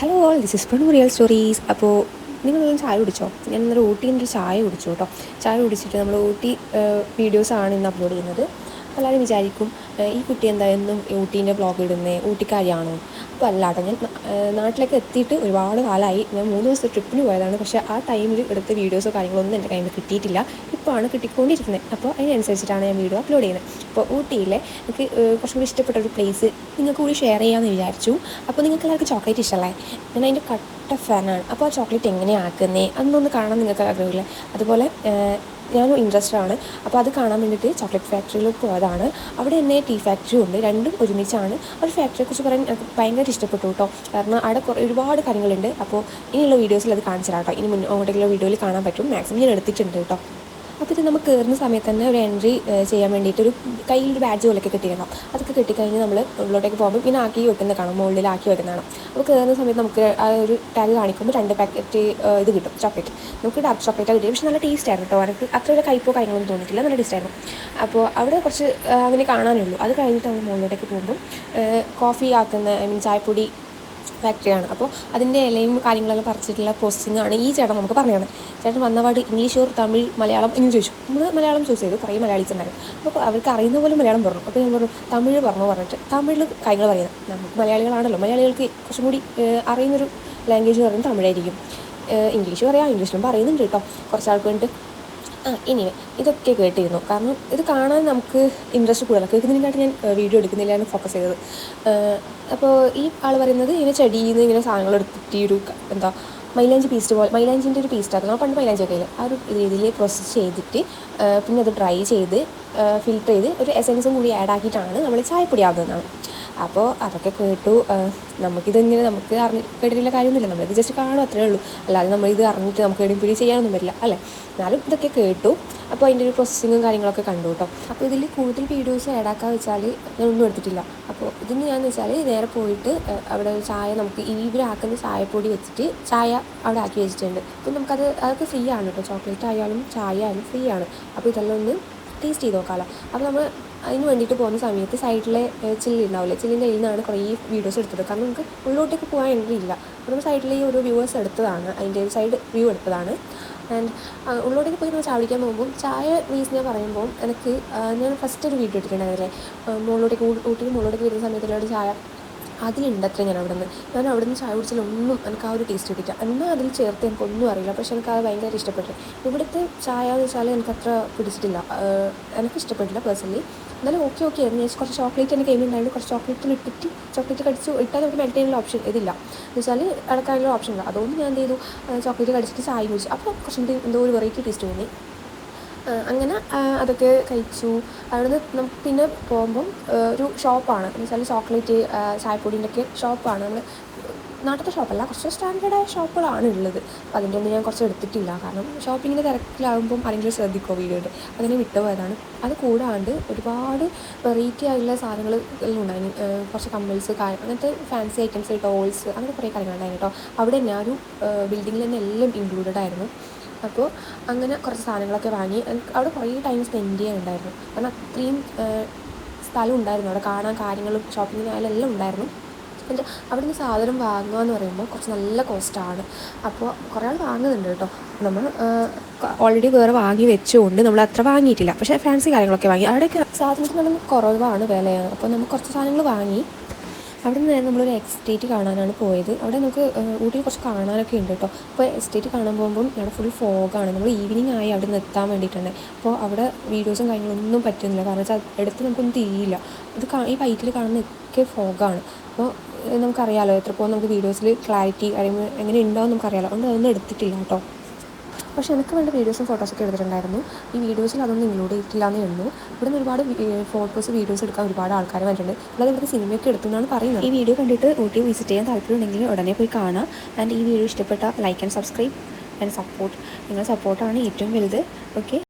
Hello all this is Pranu real stories അപ്പോൾ നിങ്ങൾ നിങ്ങളൊന്നും ചായ കുടിച്ചോ? ഞാൻ ഇന്നലെ ഊട്ടിയിൽ നിന്നൊരു ചായ കുടിച്ചു കേട്ടോ. ചായ കുടിച്ചിട്ട് നമ്മൾ ഊട്ടി വീഡിയോസാണ് ഇന്ന് അപ്ലോഡ് ചെയ്യുന്നത്. എല്ലാവരും വിചാരിക്കും ഈ കുട്ടി എന്താ എന്നും ഊട്ടീന്റെ ബ്ലോഗ് ഇടുന്നത് ഊട്ടിക്കാരിയാണോ? അപ്പോൾ അല്ല കേട്ടോ ഞാൻ നാട്ടിലേക്ക് എത്തിയിട്ട് ഒരുപാട് കാലമായി ഞാൻ മൂന്ന് ദിവസം ട്രിപ്പിന് പോയതാണ്. പക്ഷേ ആ ടൈമിൽ എടുത്ത വീഡിയോസോ കാര്യങ്ങളൊന്നും എന്റെ കയ്യിൽ കിട്ടിയിട്ടില്ല. ആണ് കിട്ടിക്കൊണ്ടിരിക്കുന്നത് അപ്പോൾ അതിനനുസരിച്ചിട്ടാണ് ഞാൻ വീഡിയോ അപ്ലോഡ് ചെയ്യുന്നത് അപ്പോൾ ഊട്ടിയിലെ എനിക്ക് കുറച്ചും കൂടി ഇഷ്ടപ്പെട്ട ഒരു പ്ലേസ് നിങ്ങൾക്ക് കൂടി ഷെയർ ചെയ്യാമെന്ന് വിചാരിച്ചു. അപ്പോൾ നിങ്ങൾക്ക് എല്ലാവർക്കും ചോക്ലേറ്റ് ഇഷ്ടമല്ലേ ഞാൻ അതിന്റെ കട്ട ഫാനാണ് അപ്പോൾ ആ ചോക്ലേറ്റ് എങ്ങനെയാക്കുന്നത് അതൊന്നൊന്ന് കാണാൻ നിങ്ങൾക്ക് ആഗ്രഹമില്ല അതുപോലെ ഞാനും ഇൻട്രസ്റ്റഡ് ആണ്. അപ്പോൾ അത് കാണാൻ വേണ്ടിയിട്ട് ചോക്ലേറ്റ് ഫാക്ടറിയിൽ പോയതാണ്. അവിടെ തന്നെ ടീ ഫാക്ടറി ഉണ്ട്. രണ്ടും ഒരുമിച്ചാണ്. ഒരു ഫാക്ടറിയെക്കുറിച്ച് പറയാൻ എനിക്ക് ഭയങ്കര ഇഷ്ടപ്പെട്ടു കേട്ടോ കാരണം അവിടെ കുറേ ഒരുപാട് കാര്യങ്ങളുണ്ട്. അപ്പോൾ ഇനിയുള്ള വീഡിയോസിൽ അത് കാണിച്ചു കേട്ടോ ഇനി മുന്നോട്ടേക്കുള്ള വീഡിയോയിൽ കാണാൻ പറ്റും. മാക്സിമം ഞാൻ എടുത്തിട്ടുണ്ട് കേട്ടോ അപ്പോൾ നമ്മൾ കയറുന്ന സമയത്ത് തന്നെ ഒരു എൻട്രി ചെയ്യാൻ വേണ്ടിയിട്ട് ഒരു കയ്യിൽ ഒരു ബാഡ്ജ് പോലെയൊക്കെ കിട്ടിയിരുന്നു. അതൊക്കെ കിട്ടിക്കഴിഞ്ഞ് നമ്മൾ ഉള്ളിലോട്ടേക്ക് പോകുമ്പോൾ പിന്നെ ആക്കി വെക്കുന്ന കാണും മുകളിൽ ആക്കി വെക്കുന്നതാണ് അപ്പോൾ കയറുന്ന സമയത്ത് നമുക്ക് ആ ഒരു ടാഗ് കാണിക്കുമ്പോൾ രണ്ട് പാക്കറ്റ് ഇത് കിട്ടും ചോക്ലേറ്റ് നമുക്ക് ഡാർക്ക് ചോക്ലേറ്റ് കിട്ടി പക്ഷേ നല്ല ടേസ്റ്റ് ആയിരുന്നു കേട്ടോ. എനിക്ക് അത്ര ഒരു കയ്പോ കാര്യങ്ങളൊന്നും തോന്നിയിട്ടില്ല. നല്ല ടേസ്റ്റ് ആയിരുന്നു. അപ്പോൾ അവിടെ കുറച്ച് അങ്ങനെ കാണാനുള്ളൂ അത് കഴിഞ്ഞിട്ട് നമ്മൾ മുകളിലോട്ടേക്ക് പോകുമ്പോൾ കോഫി ആക്കുന്ന ഐ മീൻ ചായപ്പൊടി ഫാക്ടറിയാണ് അപ്പോൾ അതിന്റെ ഇലയും കാര്യങ്ങളെല്ലാം പറിച്ചിട്ടുള്ള പ്രോസസ്സിംഗ് ആണ് ഈ ചേട്ടൻ നമുക്ക് പറഞ്ഞത് ചേട്ടൻ വന്നപാട് ഇംഗ്ലീഷ് ഓർ തമിഴ് മലയാളം എന്ന് ചോദിച്ചു. നമ്മൾ മലയാളം ചൂസ് ചെയ്തു. കുറേ മലയാളീസ് ഉണ്ടായിരുന്നു. അപ്പോൾ അവർക്ക് അറിയുന്ന പോലെ മലയാളം പറഞ്ഞു. അപ്പോൾ ഞാൻ പറഞ്ഞു തമിഴ് പറഞ്ഞു പറഞ്ഞിട്ട് തമിഴിൽ കാര്യങ്ങൾ പറയുന്നത്. നമുക്ക് മലയാളികളാണല്ലോ. മലയാളികൾക്ക് കുറച്ചും കൂടി അറിയുന്നൊരു ലാംഗ്വേജ് പറയുന്നത് തമിഴായിരിക്കും. ഇംഗ്ലീഷ് പറയാം ഇംഗ്ലീഷിലും പറയുന്നുണ്ട് കേട്ടോ. കുറച്ചാൾക്ക് വേണ്ടിയിട്ട് ആ ഇനി ഇതൊക്കെ കേട്ടിരുന്നു. കാരണം ഇത് കാണാൻ നമുക്ക് ഇൻട്രസ്റ്റ് കൂടുതലാണ് കേൾക്കുന്നതിനെക്കാട്ടി ഞാൻ വീഡിയോ എടുക്കുന്നില്ലാണ് ഫോക്കസ് ചെയ്തത്. അപ്പോൾ ഈ ആൾ പറയുന്നത് ഇങ്ങനെ ചെടിയിൽ നിന്ന് ഇങ്ങനെ സാധനങ്ങൾ എടുത്തിട്ട് ഒരു എന്താ മൈലാഞ്ചി പീസ്റ്റ് പോലെ മൈലാഞ്ചിന്റെ ഒരു പീസ്റ്റ് ആക്കുന്നത് പണ്ട് മൈലാഞ്ചി ഒക്കെ ആ ഒരു രീതിയിൽ പ്രോസസ്സ് ചെയ്തിട്ട് പിന്നെ അത് ഡ്രൈ ചെയ്ത് ഫിൽറ്റർ ചെയ്ത് ഒരു എസൻസും കൂടി ആഡ് ആക്കിയിട്ടാണ് നമ്മൾ ചായപ്പൊടി ആകുന്നതാണ് അപ്പോൾ അതൊക്കെ കേട്ടു നമുക്കിതിങ്ങനെ നമുക്ക് അറിഞ്ഞ് കേട്ടിട്ടുള്ള കാര്യമൊന്നുമില്ല. നമ്മളിത് ജസ്റ്റ് കാണും അത്രേ ഉള്ളൂ. അല്ലാതെ നമ്മളിത് അറിഞ്ഞിട്ട് നമുക്ക് എവിടെയും പിടി ചെയ്യാനൊന്നും പറ്റില്ല അല്ലേ? എന്നാലും ഇതൊക്കെ കേട്ടു. അപ്പോൾ അതിന്റെ ഒരു പ്രോസസ്സിങ്ങും കാര്യങ്ങളൊക്കെ കണ്ടു കേട്ടോ അപ്പോൾ ഇതിൽ കൂടുതൽ വീഡിയോസ് ആഡാക്കാൻ വെച്ചാൽ ഞാൻ ഒന്നും എടുത്തിട്ടില്ല. അപ്പോൾ ഇതിന് ഞാൻ വെച്ചാൽ നേരെ പോയിട്ട് അവിടെ ചായ നമുക്ക് ഇവരാക്കുന്ന ചായപ്പൊടി വെച്ചിട്ട് ചായ അവിടെ ആക്കി വെച്ചിട്ടുണ്ട്. അപ്പോൾ നമുക്കത് അതൊക്കെ ഫ്രീ ആണ് കേട്ടോ ചോക്ലേറ്റ് ആയാലും ചായ ആയാലും ഫ്രീ ആണ്. അപ്പോൾ ഇതെല്ലാം ഒന്ന് ടേസ്റ്റ് ചെയ്ത് നോക്കാമല്ലോ അപ്പോൾ നമ്മൾ അതിന് വേണ്ടിയിട്ട് പോകുന്ന സമയത്ത് സൈഡിലെ ചില്ലി ഉണ്ടാവില്ലേ ചില്ലിന്റെ കയ്യിൽ നിന്നാണ് കുറേ വീഡിയോസ് എടുത്തത്. കാരണം നമുക്ക് ഉള്ളിലോട്ടേക്ക് പോകാൻ ഇല്ല. അപ്പോൾ നമ്മൾ സൈഡിൽ ഈ ഒരു വ്യൂവേഴ്സ് എടുത്തതാണ്. അതിന്റെ ഒരു സൈഡ് വ്യൂ എടുത്തതാണ്. ആൻഡ് ഉള്ളിലോട്ടേക്ക് പോയി നമ്മൾ കുടിക്കാൻ പോകുമ്പോൾ ചായ വീസ് ഞാൻ പറയുമ്പോൾ എനിക്ക് ഞാൻ ഫസ്റ്റ് ഒരു വീഡിയോ എടുത്തിട്ടുണ്ടായിരുന്നില്ലേ മുകളിലോട്ടേക്ക് ഊട്ടിയിൽ മുകളിലോട്ടേക്ക് വരുന്ന സമയത്തുള്ള ചായ അതിലുണ്ട് അത്ര ഞാൻ അവിടെ നിന്ന് ഞാൻ അവിടെ നിന്ന് ചായ കുടിച്ചാലൊന്നും എനിക്ക് ആ ഒരു ടേസ്റ്റ് കിട്ടില്ല എന്നാൽ അതിൽ ചേർത്ത് എനിക്കൊന്നും അറിയില്ല. പക്ഷെ എനിക്ക് അത് ഭയങ്കര ഇഷ്ടപ്പെട്ടു. ഇവിടുത്തെ ചായ എന്ന് വെച്ചാൽ എനിക്ക് അത്ര പിടിച്ചിട്ടില്ല. എനിക്ക് ഇഷ്ടപ്പെട്ടില്ല പേഴ്സണലി എന്നാലും ഓക്കെ ഓക്കെ ഞാൻ കുറച്ച് ചോക്ലേറ്റ് എന്റെ കയ്യിൽ കുറച്ച് ചോക്ലേറ്റിൽ ഇട്ടിട്ട് ചോക്ലേറ്റ് കടിച്ച് ഇട്ടാൽ നമുക്ക് മെൽറ്റ് ചെയ്യാനുള്ള ഓപ്ഷൻ ഇതില്ല. എന്ന് വെച്ചാൽ അടക്കാനുള്ള ഓപ്ഷൻ ഇല്ല. അതുകൊണ്ട് ഞാൻ എന്ത് ചെയ്തു? ചോക്ലേറ്റ് കടിച്ചിട്ട് ചായ കുടിച്ചു. അപ്പോൾ കുറച്ചും കൂടി എന്തോ ഒരു വെറൈറ്റി ടേസ്റ്റ് തോന്നി അങ്ങനെ അതൊക്കെ കഴിച്ചു. അവിടുന്ന് നമുക്ക് പിന്നെ പോകുമ്പം ഒരു ഷോപ്പാണ് എന്ന് വെച്ചാൽ ചോക്ലേറ്റ് ചായപ്പൊടിന്റെയൊക്കെ ഷോപ്പാണ് നമ്മൾ നാട്ടിലത്തെ ഷോപ്പല്ല. കുറച്ച് സ്റ്റാൻഡേർഡായ ഷോപ്പുകളാണ് ഉള്ളത് അപ്പോൾ അതിന്റെ ഒന്നും ഞാൻ കുറച്ച് എടുത്തിട്ടില്ല. കാരണം ഷോപ്പിങ്ങിന്റെ തിരക്കിലാകുമ്പം ആരെങ്കിലും ശ്രദ്ധിക്കോ വീഡിയോയുടെ അങ്ങനെ വിട്ടുപോയതാണ് അത് കൂടാണ്ട് ഒരുപാട് വെറൈറ്റി ആയിട്ടുള്ള സാധനങ്ങൾ ഉണ്ടായിരുന്നു കുറച്ച് കമ്മൽസ് അങ്ങനത്തെ ഫാൻസി ഐറ്റംസ് ടോൾസ് അങ്ങനെ കുറേ കാര്യങ്ങളുണ്ടായിരുന്നു കേട്ടോ. അവിടെ തന്നെ ആ ഒരു ബിൽഡിങ്ങിൽ തന്നെ എല്ലാം ഇൻക്ലൂഡഡ് ആയിരുന്നു. അപ്പോൾ അങ്ങനെ കുറച്ച് സാധനങ്ങളൊക്കെ വാങ്ങി. അവിടെ കുറേ ടൈം സ്പെൻഡ് ചെയ്യാനുണ്ടായിരുന്നു. കാരണം അത്രയും സ്ഥലം ഉണ്ടായിരുന്നു. അവിടെ കാണാൻ കാര്യങ്ങളും ഷോപ്പിങ്ങിനായാലും എല്ലാം ഉണ്ടായിരുന്നു. എന്നിട്ട് അവിടുന്ന് സാധനം വാങ്ങുക എന്ന് പറയുമ്പോൾ കുറച്ച് നല്ല കോസ്റ്റാണ്. അപ്പോൾ കുറേ ആൾ വാങ്ങുന്നുണ്ട് കേട്ടോ. നമ്മൾ ഓൾറെഡി വേറെ വാങ്ങി വെച്ചുകൊണ്ട് നമ്മൾ അത്ര വാങ്ങിയിട്ടില്ല. പക്ഷേ ഫാൻസി കാര്യങ്ങളൊക്കെ വാങ്ങി. അവിടെയൊക്കെ സാധനത്തിന് നമ്മൾ കുറവാണ് വിലയാണ്. അപ്പോൾ നമ്മൾ കുറച്ച് സാധനങ്ങൾ വാങ്ങി. അവിടെ നിന്ന് നമ്മളൊരു എസ്റ്റേറ്റ് കാണാനാണ് പോയത്. അവിടെ നമുക്ക് ഊട്ടിയിൽ കുറച്ച് കാണാനൊക്കെ ഉണ്ട് കേട്ടോ. അപ്പോൾ എസ്റ്റേറ്റ് കാണാൻ പോകുമ്പോൾ അവിടെ ഫുൾ ഫോഗാണ് നമ്മൾ ഈവനിങ് ആയി അവിടെ നിന്ന് എത്താൻ വേണ്ടിയിട്ടുണ്ട് അപ്പോൾ അവിടെ വീഡിയോസും കാര്യങ്ങളൊന്നും പറ്റുന്നില്ല. കാരണം വെച്ചാൽ എടുത്ത് നമുക്കൊന്നും തീയില്ല. ഇത് ഈ വൈറ്റിൽ കാണുന്ന ഒക്കെ ഫോഗാണ് അപ്പോൾ നമുക്കറിയാമല്ലോ എത്രപ്പോൾ നമുക്ക് വീഡിയോസിൽ ക്ലാരിറ്റി അല്ലെങ്കിൽ എങ്ങനെ ഉണ്ടാവും നമുക്കറിയാലോ. അതുകൊണ്ട് അതൊന്നും എടുത്തിട്ടില്ല കേട്ടോ. പക്ഷേ എനിക്ക് വേണ്ട വീഡിയോസും ഫോട്ടോസൊക്കെ എടുത്തിട്ടുണ്ടായിരുന്നു. ഈ വീഡിയോസിൽ അതൊന്നും ഇൻക്ലൂഡ് ചെയ്തിട്ടില്ല എന്നേ ഉള്ളൂ ഇവിടെ നിന്ന് ഒരുപാട് ഫോട്ടോസ് വീഡിയോസ് എടുക്കാൻ ഒരുപാട് ആൾക്കാർ വന്നിട്ടുണ്ട്. അല്ലാതെ ഇവിടുത്തെ സിനിമയൊക്കെ എടുത്തു എന്നാണ് പറയുന്നത്. ഈ വീഡിയോ കണ്ടിട്ട് ഊട്ടി വിസിറ്റ് ചെയ്യാൻ താല്പര്യമുണ്ടെങ്കിൽ ഉടനെ പോയി കാണാം ആൻഡ് ഈ വീഡിയോ ഇഷ്ടപ്പെട്ട like and subscribe and support നിങ്ങളുടെ സപ്പോർട്ടാണ് ഏറ്റവും വലുത്. ഓക്കെ